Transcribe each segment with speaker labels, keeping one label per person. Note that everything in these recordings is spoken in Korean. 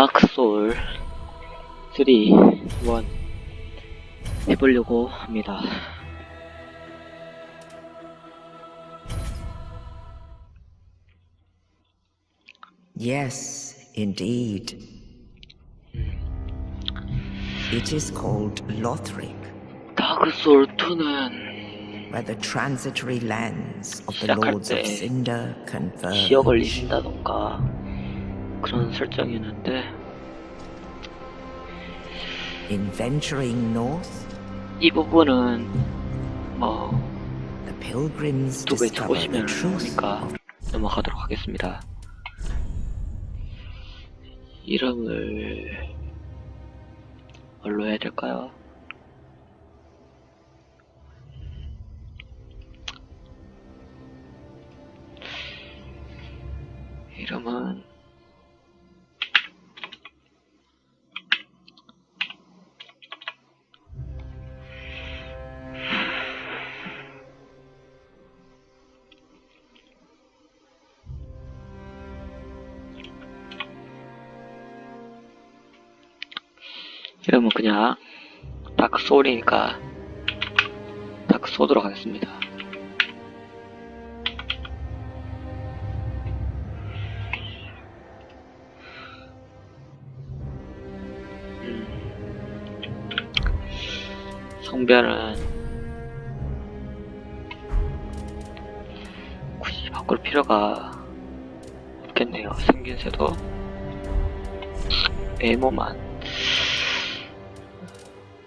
Speaker 1: 다크 소울 3, 1 해보려고 합니다.
Speaker 2: Yes, indeed. It is called Lothric,
Speaker 1: 다크 소울 2는
Speaker 2: where the transitory lands of the Lords of
Speaker 1: 때
Speaker 2: Cinder converge.
Speaker 1: 지역을 잃는다던가 그런 설정이었는데
Speaker 2: In venturing north,
Speaker 1: 이 부분은 뭐
Speaker 2: the pilgrims
Speaker 1: 유튜브에
Speaker 2: discover the
Speaker 1: 쳐보시면
Speaker 2: truth of
Speaker 1: 넘어가도록 하겠습니다. 이름을 뭘로 해야 될까요? 이름은 이름은 그냥 다크 소울이니까 다크 소드로 가겠습니다. 음. 성별은 굳이 바꿀 필요가 없겠네요. 생긴새도 외모만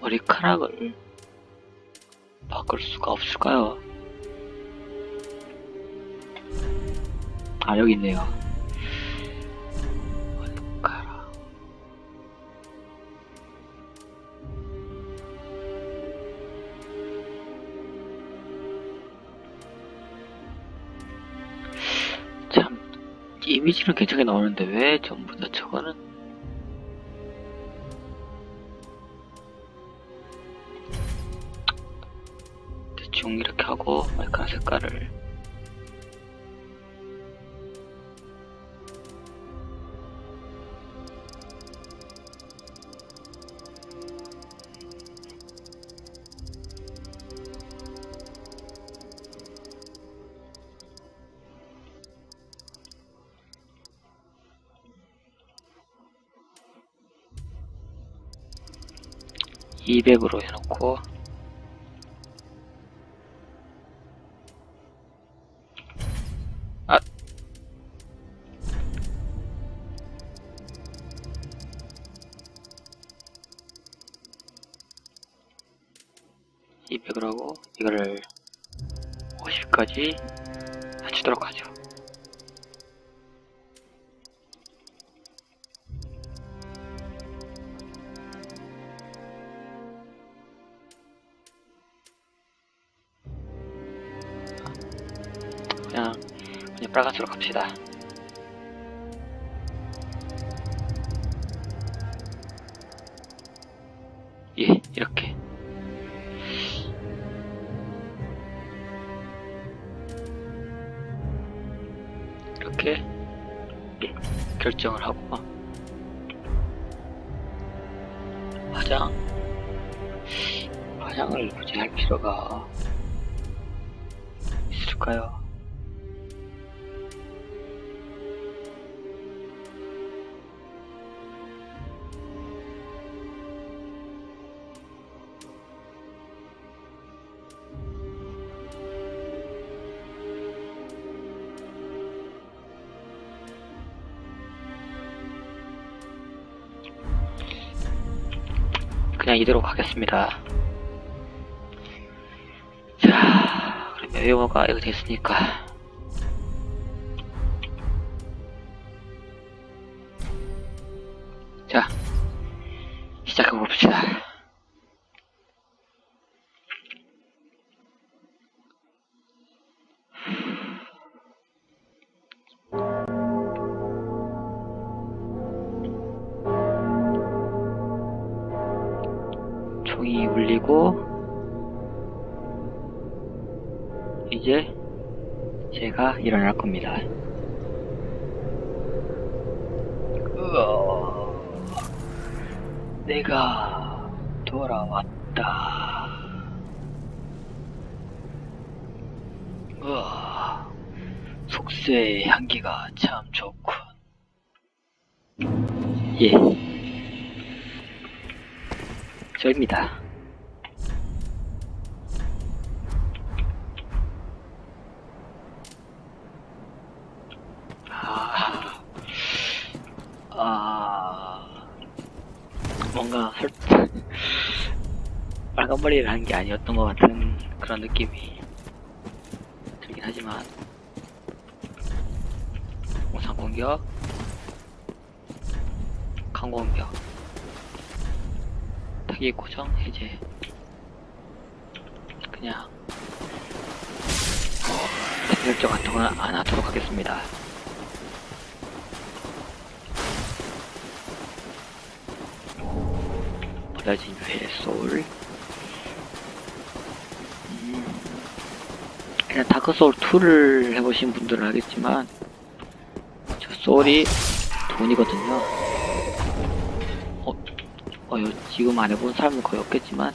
Speaker 1: 머리카락을 바꿀 수가 없을까요? 아 여기 있네요. 머리카락. 참 이미지는 괜찮게 나오는데 왜 전부 다 저거는 대충 이렇게 하고 마이크한 색깔을. (200으로) 해놓고 (50까지) 맞추도록 하죠 그냥 빨간색으로 갑시다. 그냥 이대로 가겠습니다. 자, 그러면 외모가 이거 됐으니까. 이제 제가 일어날 겁니다. 으어. 내가 돌아왔다. 우와, 속세의 향기가 참 좋군. 예. 저입니다. 아, 아, 뭔가 설, 빨간 머리를 한 게 아니었던 것 같은 그런 느낌이 들긴 하지만, 우상 공격, 강공 공격, 타기 고정 해제, 그냥 특별적 같은 건 안 하도록 하겠습니다. 버려진 회소울. 음, 그냥 다크 소울 2를 해보신 분들은 알겠지만 저 소울이 돈이거든요. 어, 어 요- 지금 안 해본 사람은 거의 없겠지만.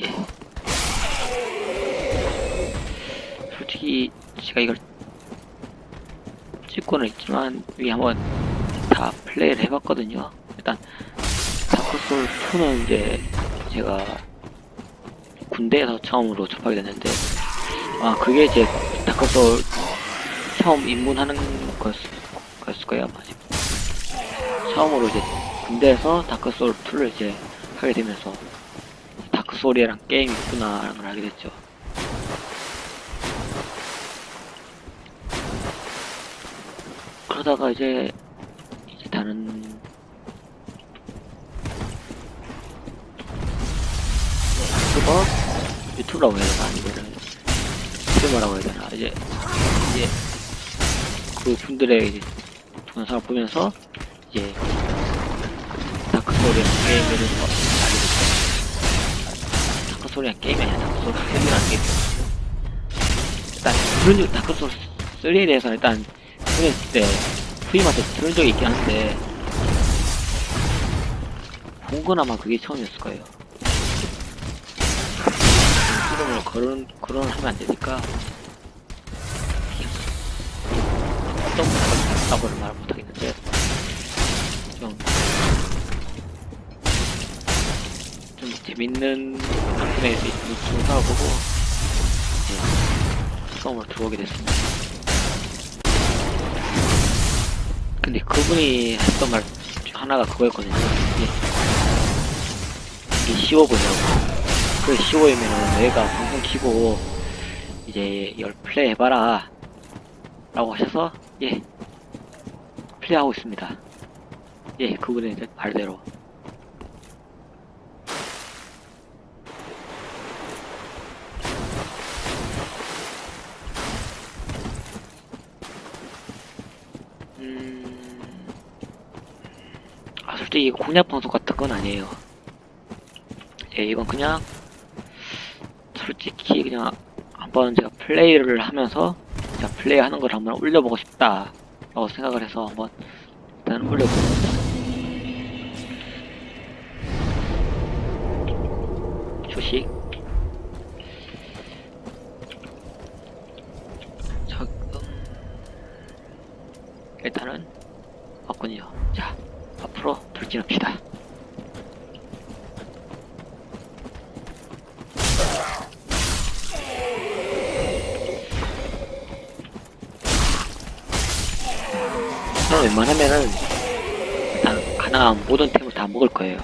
Speaker 1: 예. 솔직히 제가 이걸 찍고는 있지만 위 한번 다 플레이를 해봤거든요. 일단 다크소울 2는 이제 제가 군대에서 처음으로 접하게 됐는데 아 그게 이제 다크소울 처음 입문하는 거였, 거였을 거예요 아마. 처음으로 이제 군대에서 다크소울 2를 이제 하게 되면서 다크소울이랑 게임이 있구나 라는 걸 알게 됐죠. 그러다가 이제 유튜브라고 해야 되나 아니면은 스트리머라고 해야 되나 이제 이제 그 분들의 이제 동영상을 보면서 이제 다크소리랑 게임을 어, 알게 됐죠. 다크소리랑 게임이 아니라 다크소리 3라는 게 있거든요. 일단 그런 다크소리 3에 대해서는 일단 했을 때 후임한테 들은 적이 있긴 한데 본건 아마 그게 처음이었을 거예요. 이름을 거론 거론을 하면 안 되니까 어떤 분야라고는 말 못하겠는데 좀, 좀 재밌는 분의 영상을 보고 이제 처음으로 들어오게 됐습니다. 근데 그분이 했던 말중 하나가 그거였거든요. 이게, 이게 쉬워 보냐고. 그래, 쉬워이면은 내가 방송 키고 이제 열 플레이 해봐라. 라고 하셔서, 예. 플레이하고 있습니다. 예, 그분의 말대로. 음, 아, 솔직히 공략 방송 같은 건 아니에요. 예, 이건 그냥, 솔직히 그냥 한번 제가 플레이를 하면서, 제가 플레이 하는 걸 한번 올려보고 싶다. 라고 생각을 해서 한번 일단 올려보겠습니다. 조식. 자, 음, 일단은 왔군요. 자, 앞으로 돌진합시다. 웬만하면은 일단 가능한 모든 템을 다 먹을 거예요.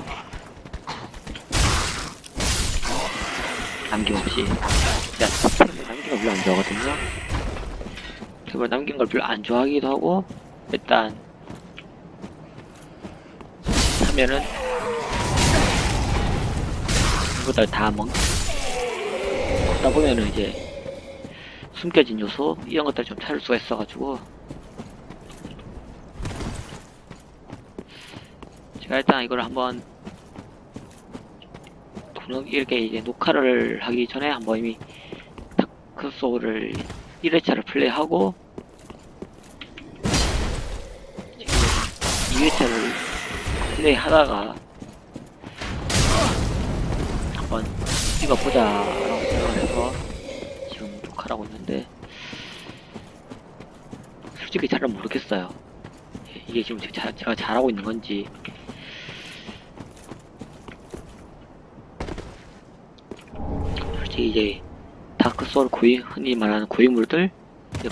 Speaker 1: 남김없이. 제가 템을 남긴 걸 별로 안 좋아하거든요. 템을 남긴 걸 별로 안 좋아하기도 하고, 일단 하면은 그것들 다 먹, 먹다 보면은 이제 숨겨진 요소 이런 것들 좀 찾을 수가 있어가지고 제가 일단 이걸 한번 이렇게 이제 녹화를 하기 전에 한번 이미 다크 소울을 1회차를 플레이하고 2회차를 플레이 하다가 한번 찍어보자라고 생각을 해서 지금 녹화를 하고 있는데 솔직히 잘은 모르겠어요. 예, 이게 지금 제가 잘하고 있는 건지 솔직히 이제 다크 소울 고인 흔히 말하는 고인물들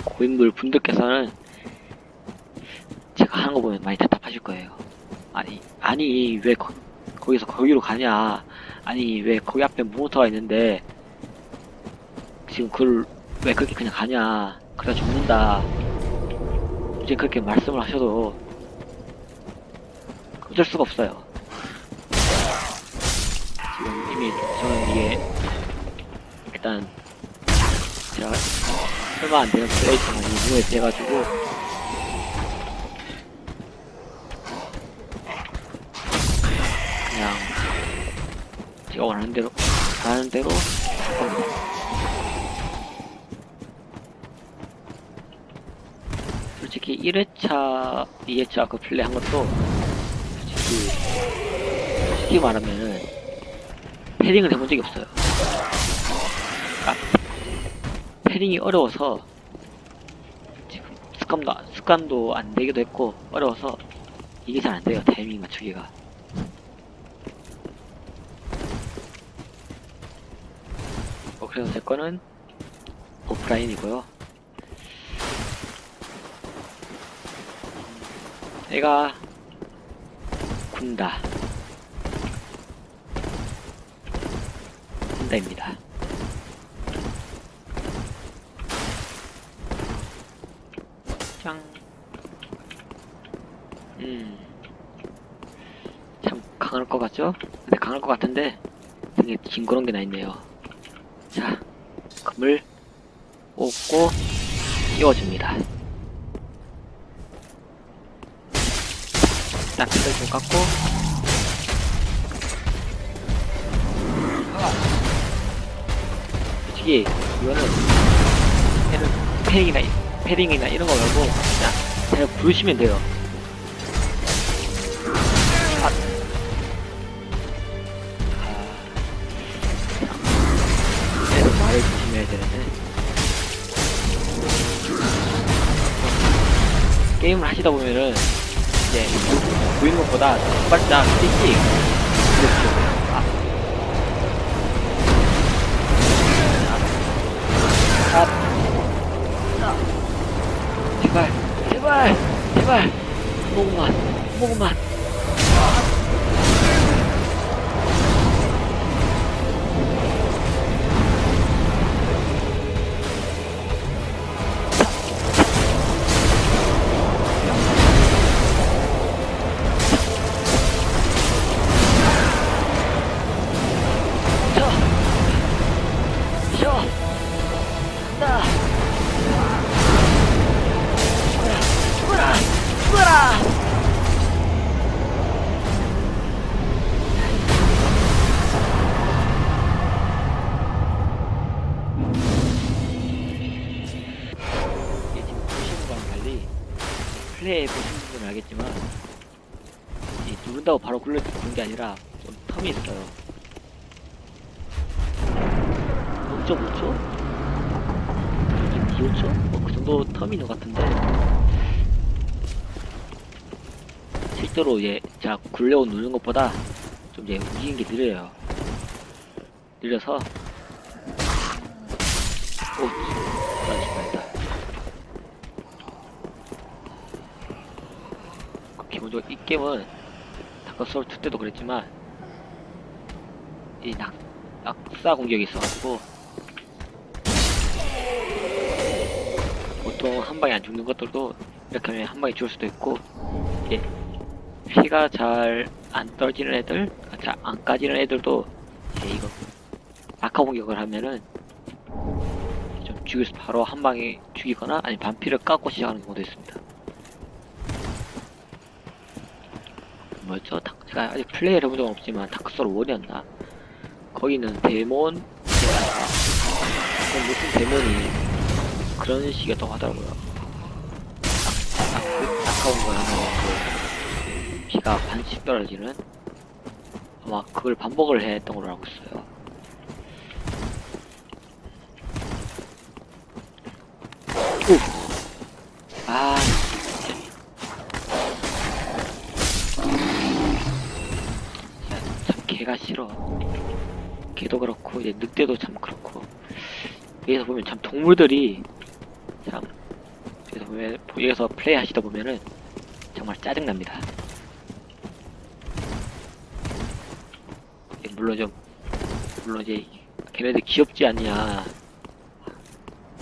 Speaker 1: 고인물 분들께서는 제가 하는 거 보면 많이 답답하실 거예요. 아니 아니 왜 거, 거기서 거기로 가냐? 아니 왜 거기 앞에 모터가 있는데 지금 그걸 왜 그렇게 그냥 가냐? 그러다 죽는다. 이제 그렇게 말씀을 하셔도 어쩔 수가 없어요. 지금 이미 저는 이게 일단 제가 얼마 안 되는 플레이처가 이후에 돼가지고 그냥 제가 원하는 대로 원하는 대로. 솔직히 1회차, 2회차 그 플레이 한 것도 솔직히 솔직히 말하면은 패딩을 해본 적이 없어요. 패딩이 어려워서 지금 습관도 습관도 안 되기도 했고 어려워서 이게 잘 안 돼요 타이밍 맞추기가. 어, 그래서 제 거는 오프라인이고요. 내가 군다. 군다입니다. 짱. 음. 참 강할 것 같죠? 근데 강할 것 같은데 등에 징그러운 게 나 있네요. 자, 금을 뽑고 끼워줍니다. 딱지를 좀 깎고 솔직히 이거는 얘는 패딩이나 패딩이나 이런 거 말고 그냥 그냥 부르시면 돼요. 아. 아. 얘는 말을 조심해야 되는데 게임을 하시다 보면은 이제 보이는 것보다 발짝 띡띡 이렇게 제발 한 모금만 한 모금만 쉬어 실제로 이제 제가 굴려고 누르는 것보다 좀 이제 움직이는 게 느려요. 느려서. 오 그런 식입니다 기본적으로 이 게임은 다크 소울 2 때도 그랬지만 이 낙, 낙사 공격이 있어가지고 보통 한 방에 안 죽는 것들도 이렇게 하면 한 방에 죽을 수도 있고 예 피가 잘 안 떨어지는 애들 잘 안 까지는 애들도 예, 이거 낙하 공격을 하면은 좀수 바로 한 방에 죽이거나 아니 반피를 깎고 시작하는 경우도 있습니다 뭐였죠? 다- 제가 아직 플레이를 해본 적은 없지만 다크소울 1이었나 거기는 데몬 그 무슨 데몬이 그런 식이었다고 하더라고요 그 낙하온 피가 반씩 떨어지는 아마 그걸 반복을 했던 걸로 알고 있어요. 오. 아, 참 개가 싫어. 개도 그렇고 이제 늑대도 참 그렇고 여기서 보면 참 동물들이 참 여기서 보면 여기서 플레이 하시다 보면은 정말 짜증납니다. 물론 좀 물론 이제 걔네들 귀엽지 않냐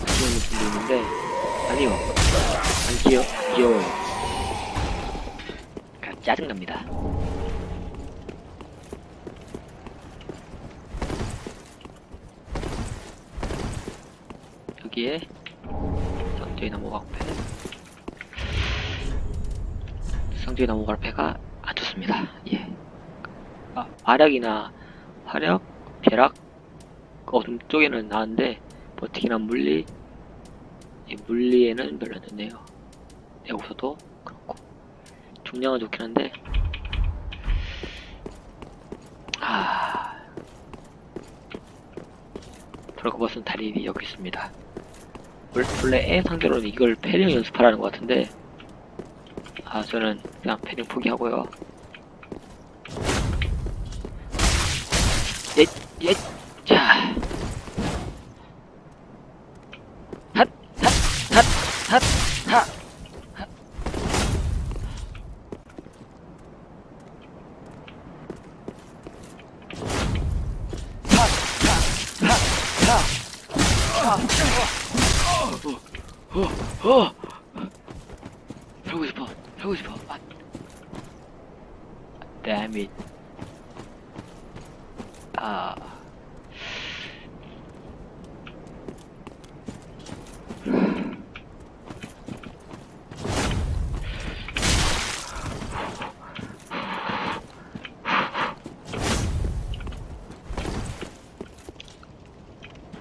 Speaker 1: 하시는 분도 있는데 아니요 안 귀여 귀여워요. 그냥 짜증납니다. 여기에 상주의 나무 방패 상주의 나무 방패가 안 좋습니다. 예. 아, 마력이나 화력, 벼락, 어둠 쪽에는 나은데 버티기나 물리, 이 물리에는 별로 안 좋네요. 여기서도 그렇고 중량은 좋긴 한데 아 브라그버스는 달인이 여기 있습니다. 원- 원래 애 상대로는 이걸 패링 연습하라는 것 같은데 아 저는 그냥 패링 포기하고요. 예, 예, 자. 핫, 핫, 핫, 핫, 핫, 핫. 어, 어, 어. 살고 싶어, 살고 싶어. 아. Damn it. 아.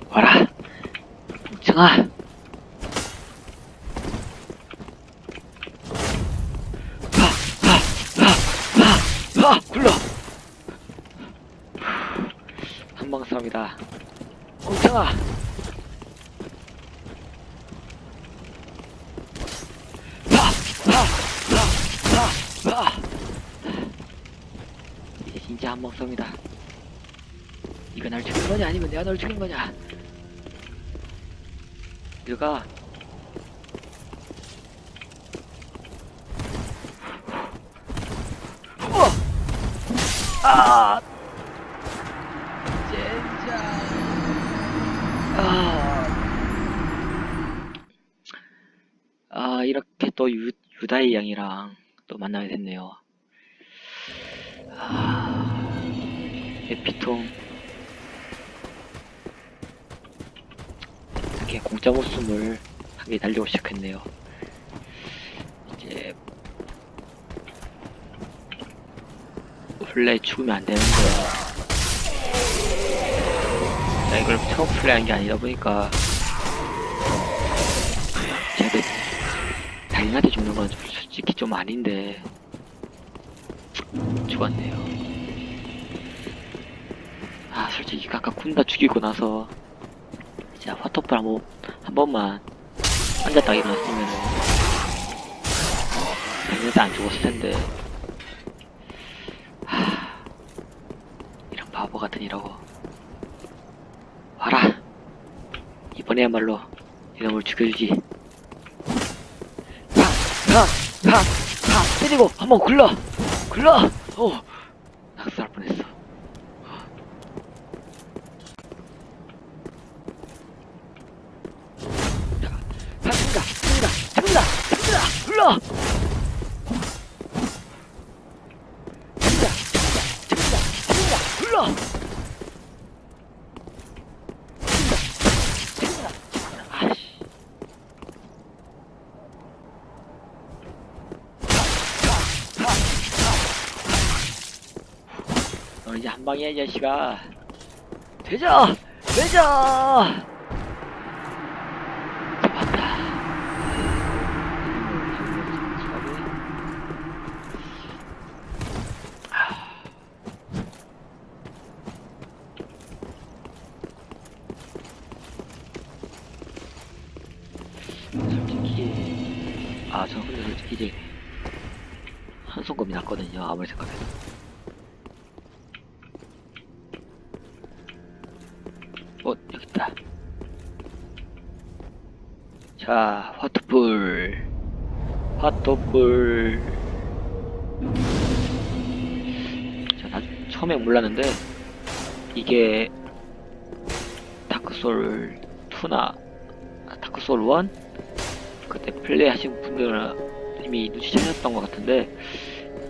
Speaker 1: 와라, 뭉청아. 아, 굴러. 한방 싸움이다. 멍청아. 아, 아, 아, 아, 아. 이제 진짜 한방 싸움이다. 이거 날 죽인 거냐 아니면 내가 널 죽인 거냐? 이거가 우와! 아! 젠장. 아. 아, 이렇게 또 유, 유다이 양이랑 또 만나게 됐네요. 아, 에피통. 이렇게 공짜 모습을 하게 달리고 시작했네요. 이제 원래 죽으면 안 되는 거야. 나 이걸 처음 플레이한 게 아니다 보니까 달인한테 죽는 건좀 솔직히 좀 아닌데 죽었네요. 아 솔직히 아까 군다 죽이고 나서 이제 화토플 한번 한 번만 앉았다 일어났으면은 달인한테 안 죽었을 텐데. 하... 이런 바보 같은 이라고. 와라! 이번에야말로 이놈을 죽여주지 하하하하 때리고 한번 굴러 굴러. 오 낙살 뻔했어 자, 잡니다 잡니다 잡니다 잡니다 굴러 잡니다 잡니다 잡니다 잡니다 굴러 잡니다 잡니다 아씨 너 이제 한 방이야, 이 자식아. 되자! 되자! 어, 여기 있다. 자, 화투불. 화투불. 자, 나 처음에 몰랐는데 이게 다크소울 2나 아, 다크소울 1 그때 플레이 하신 분들은 이미 눈치채셨던 것 같은데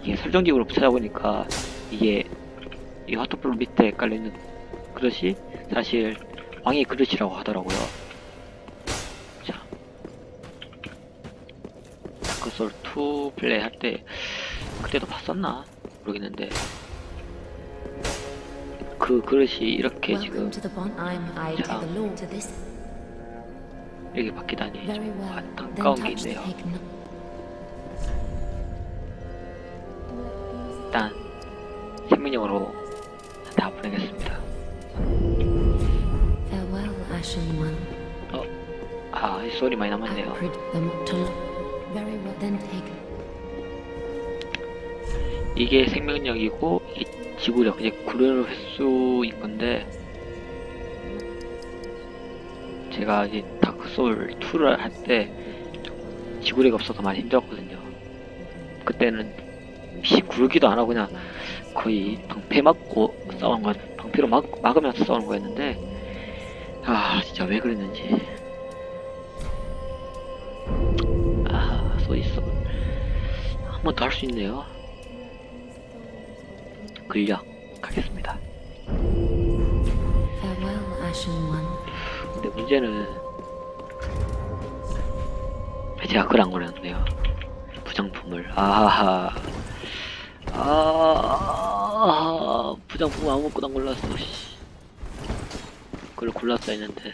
Speaker 1: 이게 설정기구로 찾아보니까 이게 이 화투불 밑에 깔려있는 그릇이 사실 왕의 그릇이라고 하더라고요. 자. 다크 소울 2 플레이 할 때 그때도 봤었나? 모르겠는데. 그 그릇이 이렇게 지금 자. 이렇게 바뀌다니 좀 안타까운 게 있네요. 일단 생명력으로 소리 많이 남았네요. 이게 생명력이고 이게 지구력, 이제 구르는 횟수인 건데 제가 이제 다크 소울 2를 할 때 지구력이 없어서 많이 힘들었거든요. 그때는 피 구르기도 안 하고 그냥 거의 방패 맞고 싸우는 거, 방패로 막, 막으면서 싸우는 거였는데 아 진짜 왜 그랬는지 아 소리 있어 한번 더 할 수 있네요. 근력 가겠습니다. 근데 문제는 제가 그걸 안 걸렸네요. 부정품을 아하하 아 부정품 아무것도 안 골랐어. 씨. 그걸 골랐어 했는데